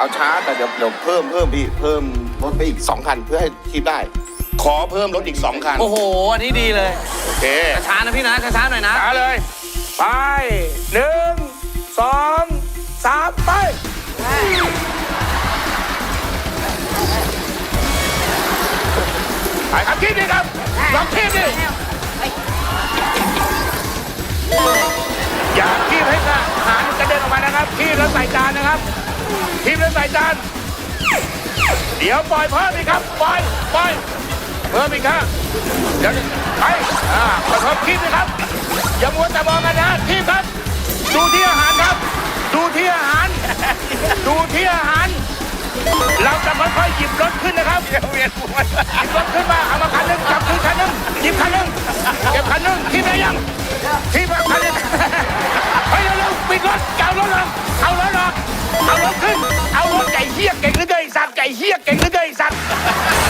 เอาช้าแต่เดี๋ยวเดี๋ยวเพิ่มเพิ่มพี่เพิ่มรถไปอีกสองคันเพื่อให้คีบได้ ขอเพิ่มรถอีก2คันโอ้โห อันนี้ดีเลย โอเคช้าๆนะพี่นะ ช้าๆหน่อยนะมาเลย ไปหนึ่งสองสามไป ไปครับคีบดิครับลองคีบ คีบแล้วใส่จานเดี๋ยวปล่อยเพิ่มอีกครับปล่อยปล่อยเพิ่มอีกครับเดี๋ยวไปอ่าขอโทษคีบนะครับ อย่ามัวแต่มองกันนะคีบครับ ดูที่อาหารครับ ดูที่อาหาร ดูที่อาหาร เราจะค่อยๆหยิบรถขึ้นนะครับเวียนหัวหยิบรถขึ้นมาเอามาคันหนึงจับขึ้นคันหนึงหยิบคันหนึงเก็บคันหนึงที่ไหนยังที่มาคัน ก่งหรือไงไอ้สัตว์